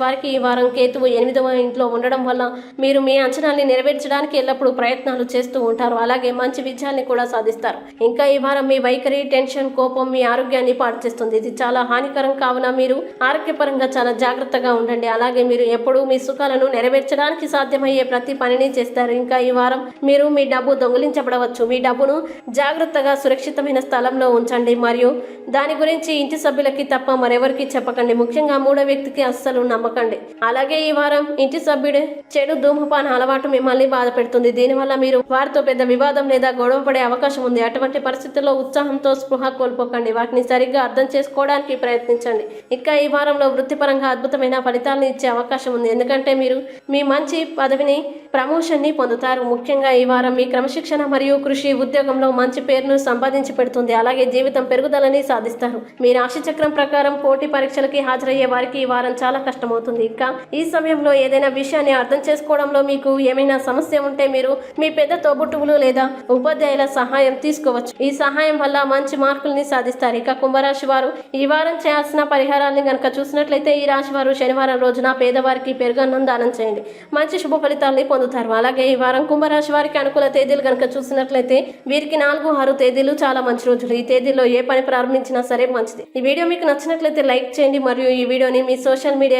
వారికి ఈ వారం కేతువు ఎనిమిదవ ఇంట్లో ఉండడం వల్ల మీరు మీ అంచనాల్ని నెరవేర్చడానికి ఎల్లప్పుడూ ప్రయత్నాలు చేస్తూ ఉంటారు. అలాగే మంచి విజయాల్ని కూడా సాధిస్తారు. ఇంకా ఈ వారం మీ వైఖరి టెన్షన్ కోపం మీ ఆరోగ్యాన్ని పాడు చేస్తుంది. ఇది చాలా హానికరం. కావున మీరు ఆరోగ్యపరంగా చాలా జాగ్రత్తగా ఉండండి. అలాగే మీరు ఎప్పుడూ మీ సుఖాలను నెరవేర్చడానికి సాధ్యమయ్యే ప్రతి పనిని చేస్తారు. ఇంకా ఈ వారం మీరు మీ డబ్బు దొంగిలించబడవచ్చు. మీ డబ్బును జాగ్రత్తగా సురక్షితమైన స్థలంలో ఉంచండి. మరియు దాని గురించి ఇంటి సభ్యులకి తప్ప మరెవరికి చెప్పకండి. ముఖ్యంగా మూడో వ్యక్తికి అస్సలు నమ్మకండి. అలాగే ఈ వారం ఇంటి సభ్యుడు చెడు ధూమపాన అలవాటు మిమ్మల్ని బాధ పెడుతుంది. దీనివల్ల మీరు వారితో పెద్ద వివాదం లేదా గొడవ పడే అవకాశం ఉంది. అటువంటి పరిస్థితుల్లో ఉత్సాహంతో స్పృహ కోల్పోకండి. వాటిని సరిగ్గా అర్థం చేసుకోవడానికి ప్రయత్నించండి. ఇంకా ఈ వారంలో వృత్తిపరంగా అద్భుతమైన ఫలితాలను ఇచ్చే అవకాశం ఉంది. ఎందుకంటే మీరు మీ మంచి పదవిని ప్రమోషన్ని పొందుతారు. ముఖ్యంగా ఈ వారం మీ క్రమశిక్షణ మరియు కృషి ఉద్యోగంలో మంచి పేరును సంపాదించి పెడుతుంది. అలాగే జీవితం పెరుగుదలని సాధిస్తారు. మీ రాశిచక్రం ప్రకారం పోటీ పరీక్షలకి హాజరయ్యే వారికి ఈ వారం చాలా కష్టమవుతుంది. ఇంకా ఈ సమయంలో ఏదైనా విషయాన్ని అర్థం చేసుకోవడంలో మీకు ఏమైనా సమస్య ఉంటే మీరు మీ పెద్ద తోబుట్టువులు లేదా ఉపాధ్యాయుల సహాయం తీసుకోవచ్చు. ఈ సహాయం వల్ల మంచి మార్కుల్ని సాధిస్తారు. ఇక కుంభరాశి వారు ఈ వారం చేయాల్సిన పరిహారాన్ని కనుక చూసినట్లయితే ఈ రాశి వారు శనివారం రోజున పేదవారికి పెరుగన్నం దానం చేయండి. మంచి శుభ ఫలితాల్ని పొందుతారు. అలాగే ఈ వారం కుంభరాశి వారికి అనుకూల తేదీలు కనుక చూసినట్లయితే వీరికి నాలుగు ఆరు తేదీలు చాలా మంచి రోజులు. ఈ తేదీలో ఏ పని ప్రారంభించినా సరే మంచిది. ఈ వీడియో మీకు నచ్చినట్లయితే లైక్ చేయండి. మరియు ఈ వీడియోని మీ సోషల్ మీడియా